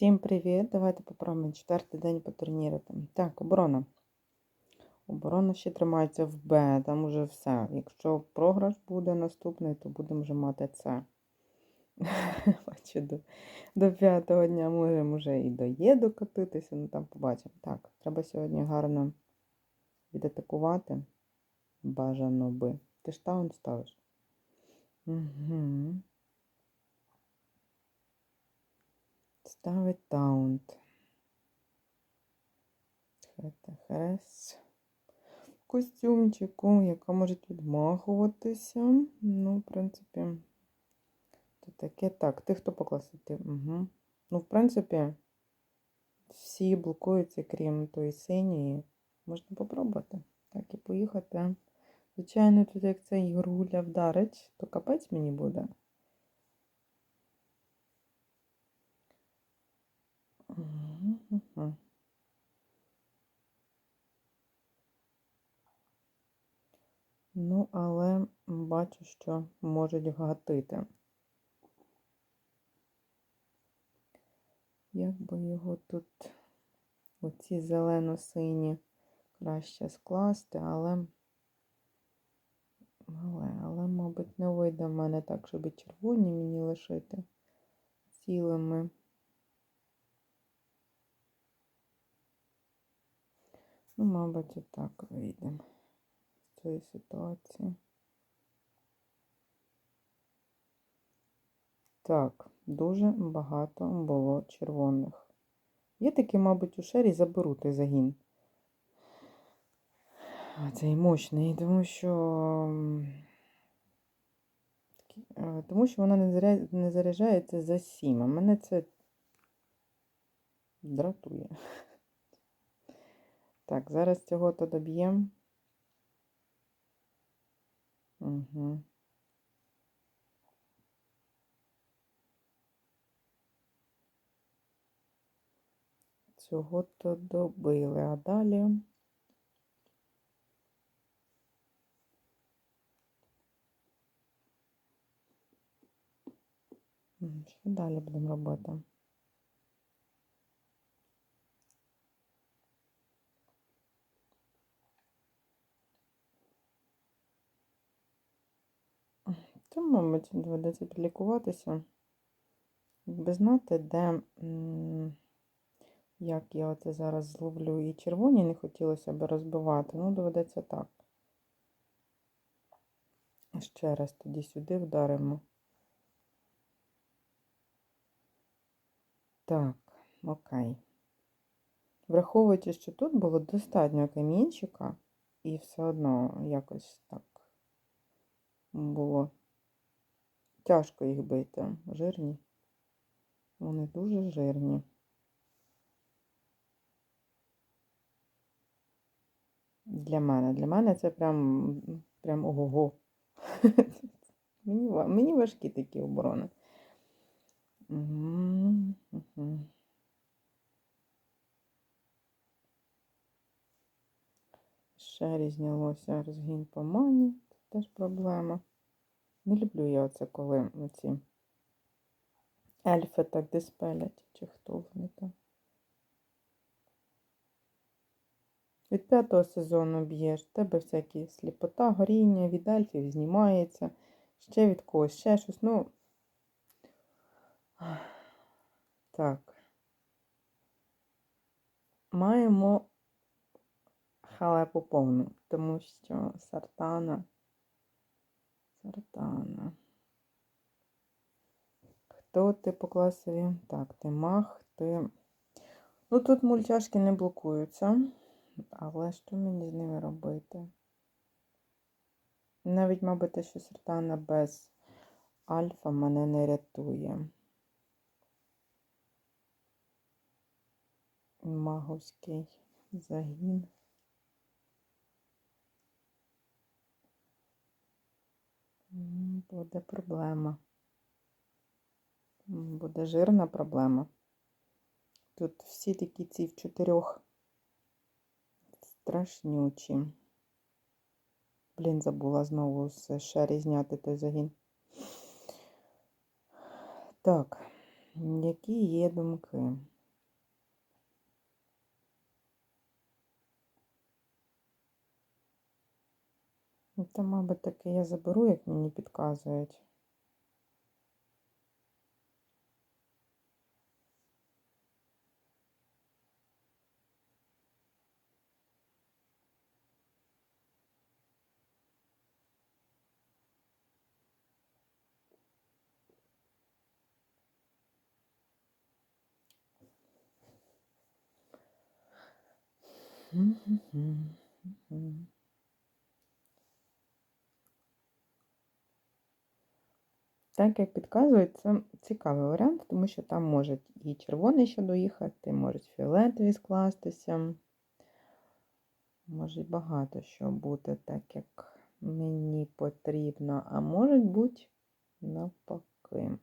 Всім привіт! Давайте попробуємо четвертий день по турніру. Там. Так, оборона. Оборона ще тримається в Б, там уже все. Якщо програш буде наступний, то будемо вже мати С. Бачу, до, до п'ятого дня можемо вже і до Є докотитися, ну там побачимо. Так, треба сьогодні гарно відатакувати. Бажано би. Ти ж таун ставиш? Угу. Ставить таунт. Хрес. Костюмчику, яка може відмахуватися. Ну, в принципі, то таке так. Ти хто покласити? Угу. Ну, в принципі, всі блокуються, крім тої синьої. Можна попробувати. Так і поїхати. Звичайно, тут як цей Ігруля вдарить, то капець мені буде. Угу. Ну, але бачу, що можуть вгатити. Як би його тут, оці зелено-сині, краще скласти, але, але, але, мабуть, не вийде в мене так, щоб і червоні мені лишити цілими. Ну, мабуть, і так вийдемо з цієї ситуації. Так, дуже багато було червоних. Є такі, мабуть, у шері заберу той загін. Цей мощний, тому що е, тому що вона не заряджається за 7. А мене це дратує. Так, зараз цього то доб'ємо. Угу. Цього то добили, а далі. Що далі будемо робити? Та, мабуть, доведеться підлікуватися. Якби знати, де, як я оце зараз зловлю і червоні не хотілося б розбивати, ну, доведеться так. Ще раз тоді сюди вдаримо. Так, окей. Враховуючи, що тут було достатньо камінчика, і все одно якось так було Тяжко їх бити. Жирні. Вони дуже жирні. Для мене. Для мене це прям прям ого-го. мені, важкі такі оборони. Ще різнялося розгін по мані. Це теж проблема. Не люблю я оце, коли ці ельфи так диспелять, чи хто вони там. Від п'ятого сезону б'єш, тебе всякі сліпота, горіння, від ельфів знімається, ще від когось, ще щось. Ну, так. Маємо халепу повну, тому що сартана. Сартана. Хто ти по класові? Так, ти мах, ти. Ну, тут мультяшки не блокуються, але що мені з ними робити? Навіть, мабуть, те, що сартана без альфа мене не рятує. Маговський загін. Буде проблема. Буде жирна проблема. Тут всі такі ці в чотирьох страшнючі. Блін, забула знову з шері зняти той загін. Так, Які є думки? Ну, Та, мабуть, таки я заберу, як мені підказують. Так як підказують, це цікавий варіант, тому що там можуть і червоний ще доїхати, можуть фіолетові скластися. Може багато що бути так, як мені потрібно, а можуть бути навпаки.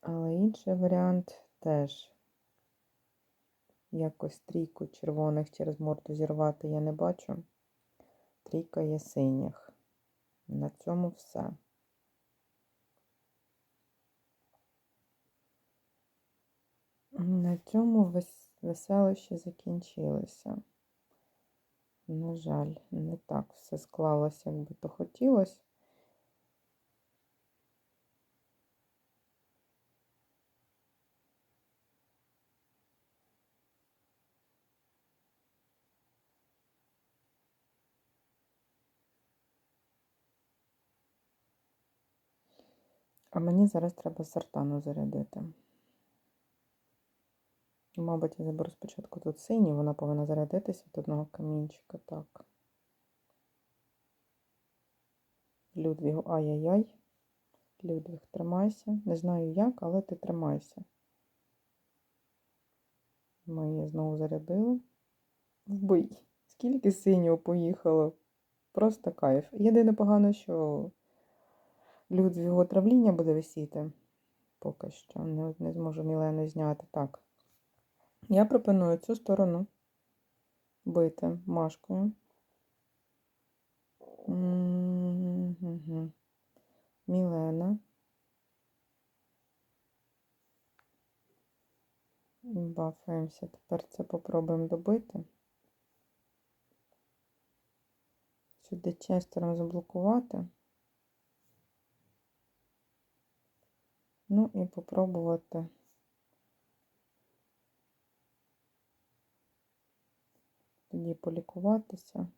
Але інший варіант теж якось трійку червоних через морду зірвати я не бачу. Трійка є синіх. На цьому все. На цьому вес- веселощі закінчилися. На жаль, не так все склалося, як би то хотілося. А мені зараз треба сартану зарядити. Мабуть, я заберу спочатку тут синій, вона повинна зарядитися від одного камінчика. Так. Людвігу, ай-яй-яй. Людвіг, тримайся. Не знаю як, але ти тримайся. Ми її знову зарядили. В бій. Скільки синього поїхало. Просто кайф. Єдине погано, що Людвігу отравління буде висіти. Поки що не, не зможу Мілену зняти. Так. Я пропоную цю сторону бити машкою. Мілена. Бафаємося. Тепер це попробуємо добити. Сюди честером заблокувати. Ну і попробувати. Тоді полікуватися.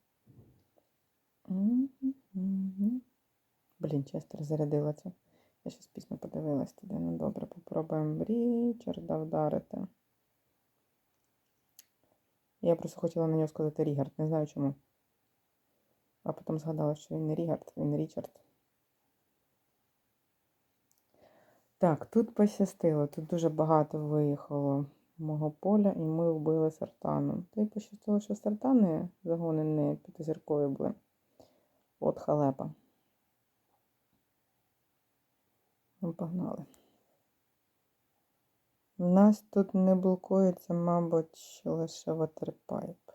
Блін, Честер зарядила це. Я щось пісню подивилась туди. Ну добре, попробуємо Річарда вдарити. Я просто хотіла на нього сказати Рігард, не знаю чому. А потім згадала, що він не Рігард, він Річард. Так, тут пощастило, тут дуже багато виїхало мого поля, і ми вбили сартану. Та й пощастило, що сартани загони не п'ятизіркові були. От халепа. Ну, погнали. У нас тут не блокується, мабуть, лише ватерпайп.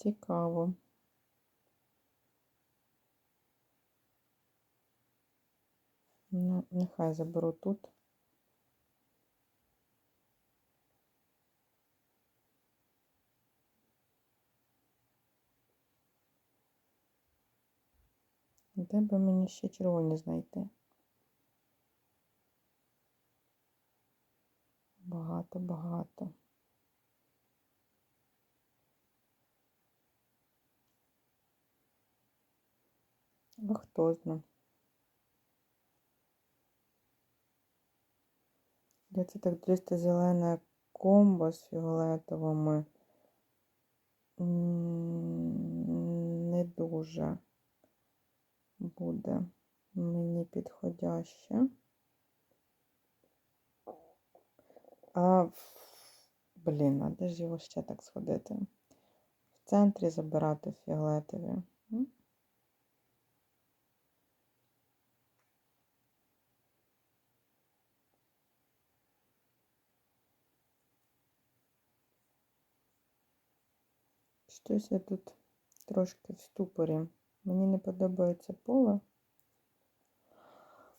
Цікаво. Ну, нехай заберу тут. Де би мені ще червоні знайти? Багато, А хто зна? Я це так чисто зелене комбо з фіолетовими. Не дуже буде мені підходяще. А, блін, а де ж його ще так сходити? В центрі забирати фіолетові. Щось я тут трошки в ступорі. Мені не подобається поле.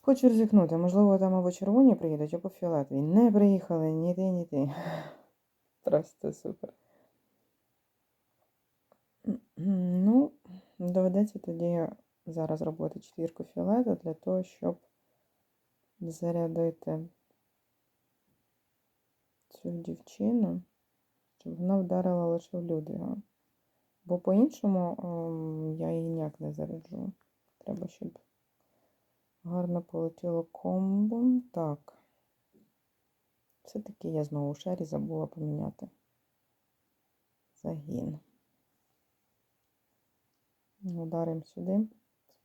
Хочу ризикнути. Можливо, там або червоні приїдуть, або фіолетові. Не приїхали ні ти, ні ти. Просто супер. Ну, доведеться тоді зараз робити четвірку фіолета для того, щоб зарядити цю дівчину, щоб вона вдарила лише в Людвіга. Бо по-іншому ем, я її ніяк не заряджу. Треба, щоб гарно полетіло комбо. Так. Все-таки я знову шері забула поміняти. Загін. Ударимо сюди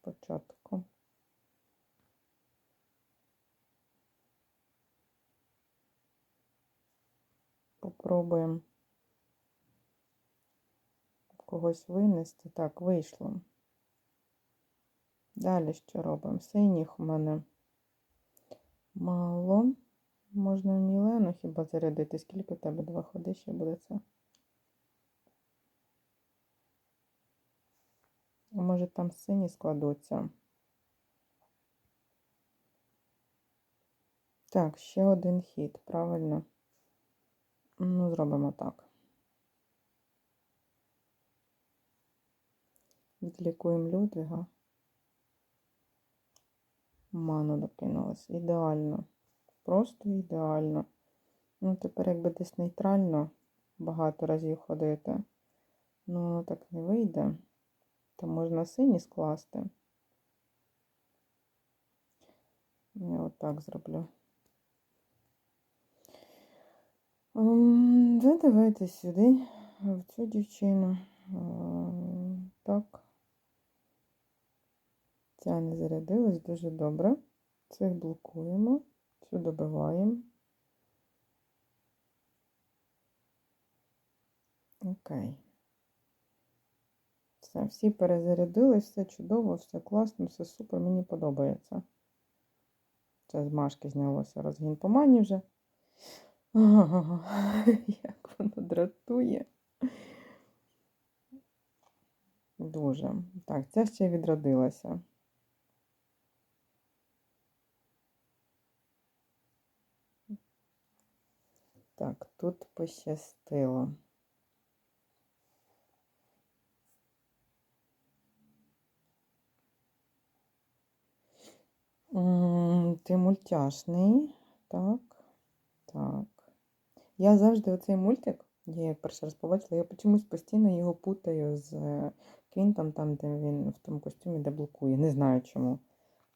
спочатку. Попробуємо когось винести. Так, вийшло. Далі що робимо? Синіх у мене мало. Можна Мілену хіба зарядити. Скільки в тебе два ходи ще буде це? Може там сині складуться? Так, ще один хід, правильно. Ну, зробимо так. Відлікуємо Людвіга. Ману докинулась. Ідеально. Просто ідеально. Ну, тепер, якби десь нейтрально багато разів ходити. Ну, воно так не вийде. То можна сині скласти. Я отак зроблю. Ем, давайте сюди, в цю дівчину. Ем, Так. Ця не зарядилась дуже добре. Цих блокуємо, цю добиваємо. Окей. Все, всі перезарядились, все чудово, все класно, все супер, мені подобається. Це з машки знялося розгін по мані вже. Як воно дратує. Дуже. Так, ця ще відродилася. Так, тут пощастило. Ти мультяшний. Так, так. Я завжди оцей мультик, я його перший раз побачила, я чомусь постійно його путаю з е, Квінтом, там, де він в тому костюмі, де блокує. Не знаю чому.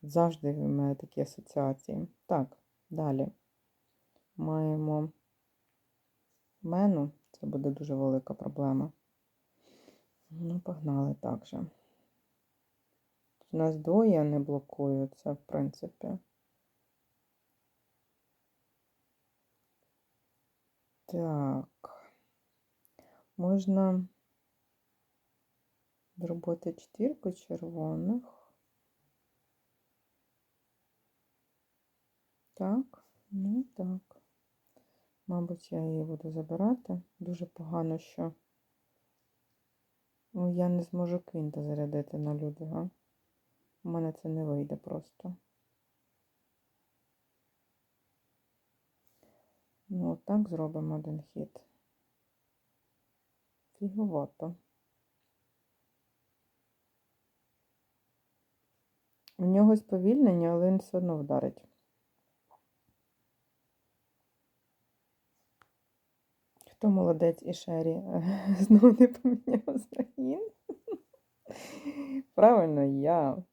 Завжди в мене такі асоціації. Так, далі. Маємо мену. Це буде дуже велика проблема. Ну, погнали так же. У нас двоє не блокуються, в принципі. Так. Можна зробити четвірку червоних. Так, ну так. Мабуть, я її буду забирати. Дуже погано, що ну, я не зможу квінта зарядити на Людвіга. У мене це не вийде просто. Ну, отак зробимо один хід. Фіговато. У нього сповільнення, але він все одно вдарить. Хто молодець і Шері знову не поміняв загін? Правильно, я.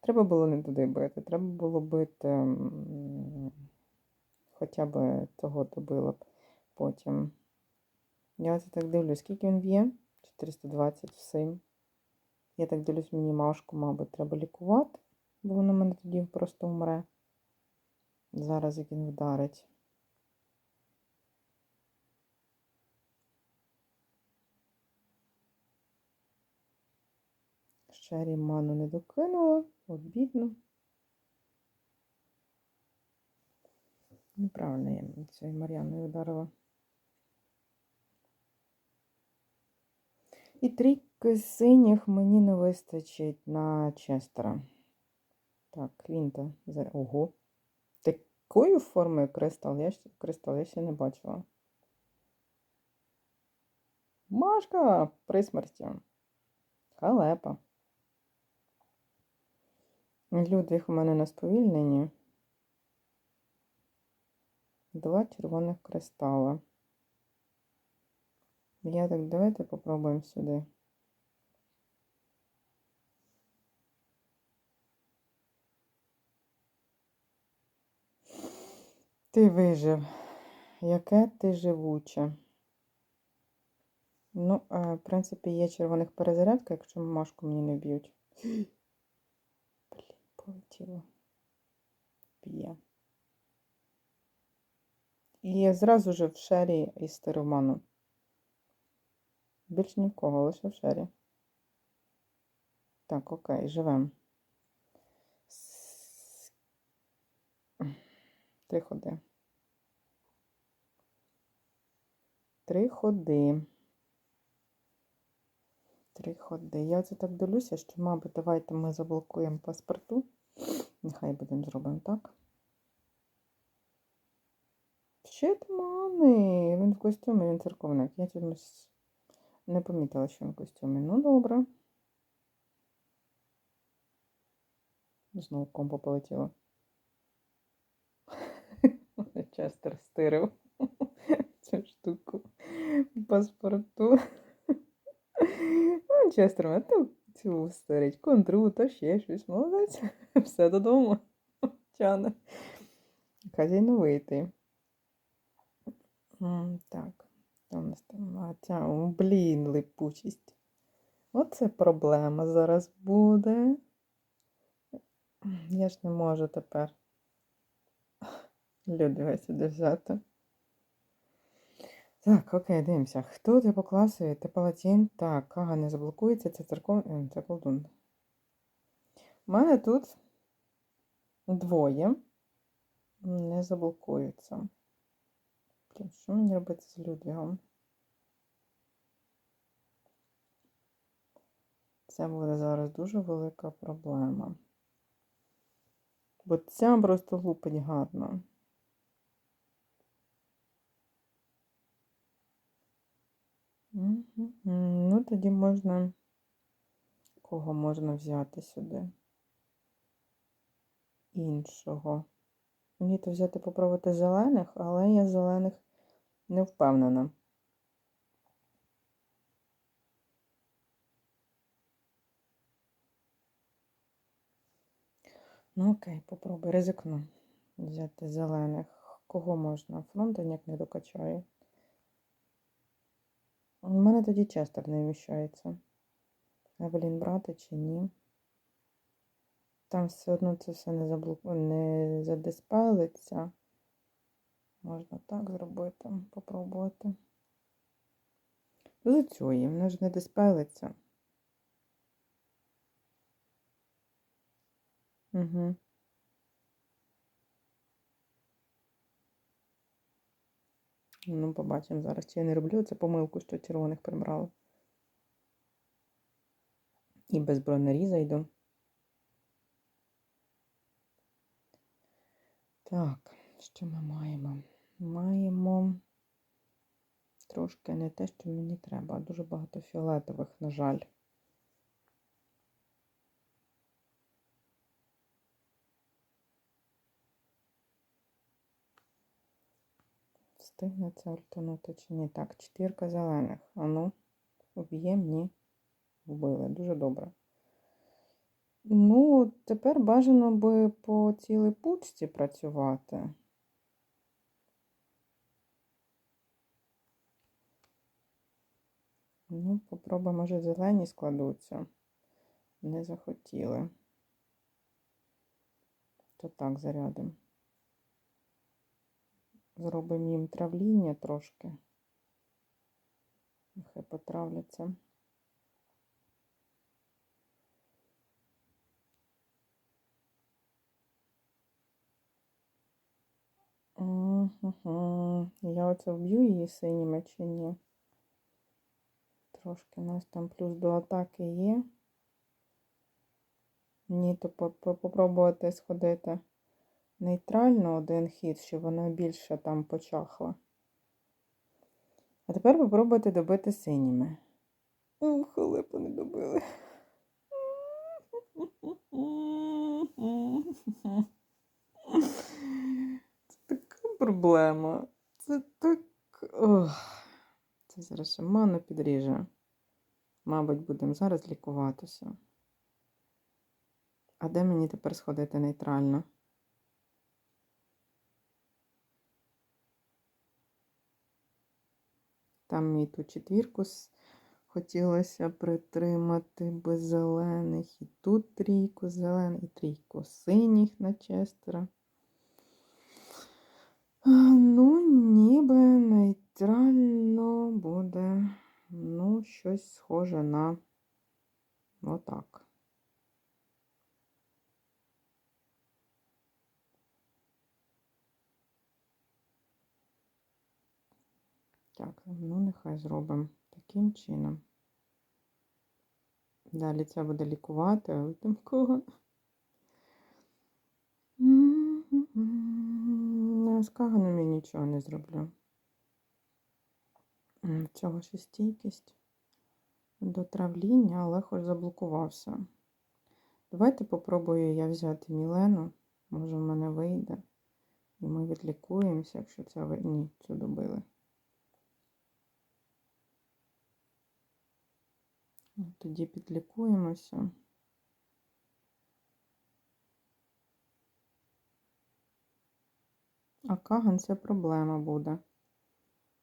Треба було не туди бити. Треба було бити хоча б того добила б потім. Я це так дивлюсь, скільки він б'є? 420 всім. Я так дивлюсь, мені машку, мабуть, треба лікувати, бо воно мене тоді просто вмре. Зараз як він вдарить. Шері ману не докинула, от. Неправильно я цією Мар'яною ударила. І трійки синіх мені не вистачить на Честера. Так, Квінта. Ого. Такою формою кристал я, кристал я ще не бачила. Машка при смерті. Халепа. Людвіг у мене на сповільненні. Два червоних кристала. Я так, давайте попробуємо сюди. Ти вижив. Яке ти живуче. Ну, е, в принципі, є червоних перезарядка, якщо машку мені не б'ють. Полетіло. Б'є. І зразу же в шері із стероману. Більш ні в кого, лише в шері. Так, окей, живем. С- Три ходи. Три ходи. Три ходи. Я оце так дивлюся, що, мабуть, давайте ми заблокуємо паспорту. Нехай будемо зробимо так. Щит мани. Він в костюмі, він церковник. Я чомусь не помітила, що він в костюмі. Ну, добре. Знову комбо полетіло. Честер стирив цю штуку паспорту. Ну, Честер, а цю старить контру, та ще щось. Молодець. Все додому. Тяне. Хазяйновитий. Так. Що у нас там? А, блін, липучість. Оце проблема зараз буде. Я ж не можу тепер. Людвига сюди взяти. Так, окей, дивимося. Хто ти по класу? Ти палатін? Так, Кага не заблокується, це церков... е, Це колдун. У мене тут двоє не заблокуються. Що мені робити з Людвігом? Це буде зараз дуже велика проблема. Бо ця просто лупить гарно. Ну, тоді можна. Кого можна взяти сюди? Іншого. Мені то взяти попробувати зелених, але я зелених не впевнена. Ну, окей, попробуй, ризикну. Взяти зелених. Кого можна? Фронт ніяк не докачає. У мене тоді Честер не вміщається. Евелін брати чи ні? Там все одно це все не, заблоку... не задиспелиться. Можна так зробити, попробувати. За цієї, вона ж не диспелиться. Угу. Ну, побачимо зараз, чи я не роблю це помилку, що червоних прибрала. І без бронері йду. Так, що ми маємо? Маємо трошки не те, що мені треба, а дуже багато фіолетових, на жаль. Встигне це ультанути чи ні? Так, четвірка зелених. Ану, вб'є ні. Вбили. Дуже добре. Ну, тепер бажано би по цілій пучці працювати. Ну, попробуємо, може, зелені складуться. Не захотіли. То так зарядимо. Зробимо їм травління трошки. Нехай потравляться. Угу. Я оце вб'ю її синіми чи ні? трошки. У нас там плюс до атаки є. Ні, то по- по- попробувати сходити нейтрально один хід, щоб вона більше там почахла. А тепер попробуйте добити синіми. Халепу не добили. Це така проблема. Це так. Ох. Це зараз ще ману підріже. Мабуть, будемо зараз лікуватися. А де мені тепер сходити нейтрально? Там і ту четвірку хотілося притримати без зелених. І тут трійку зелених, і трійку синіх на честера. Ну, ніби нейтрально буде, ну, щось схоже на отак. Так, ну нехай зробимо таким чином. Далі це буде лікувати, але там кого. З каганом я нічого не зроблю. В цього ще стійкість до травління, але хоч заблокувався. Давайте попробую я взяти Мілену. Може, в мене вийде. І ми відлікуємося, якщо це ви... Ні, цю добили. От Тоді підлікуємося. А Каган це проблема буде.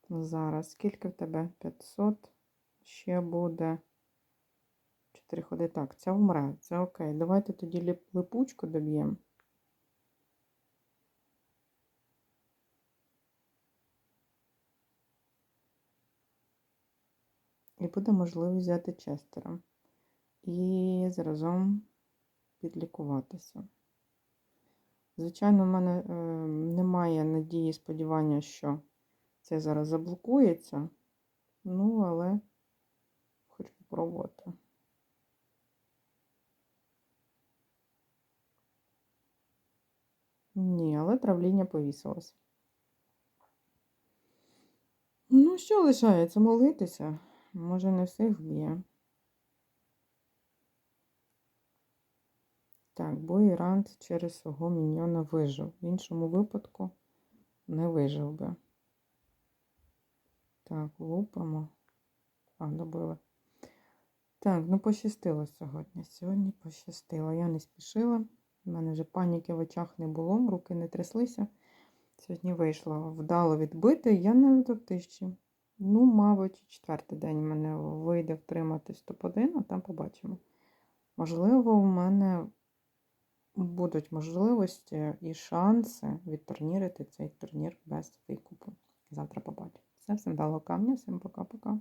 Зараз. Скільки в тебе? 500. Ще буде. 4 ходи. Так, ця вмре. Це окей. Давайте тоді липучку доб'ємо. І буде можливість взяти Честера. І зразом підлікуватися. Звичайно, в мене е, немає надії сподівання, що це зараз заблокується. Ну, але хоч попробувати. Ні, але травління повісилось. Ну, що лишається? Молитися? Може, не всіх вб'є. Так, бо Ірант через свого міньйона вижив. В іншому випадку не вижив би. Так, лупимо. А, добили. Так, ну пощастило сьогодні. Сьогодні пощастило. Я не спішила. У мене вже паніки в очах не було, руки не тряслися. Сьогодні вийшло вдало відбити. Я навіть в тисячі. Ну, мабуть, четвертий день в мене вийде втриматись топ-1, а там побачимо. Можливо, у мене будуть можливості і шанси відтурнірити цей турнір без викупу. Завтра побачимо. Все, всім дало камня, всім пока-пока.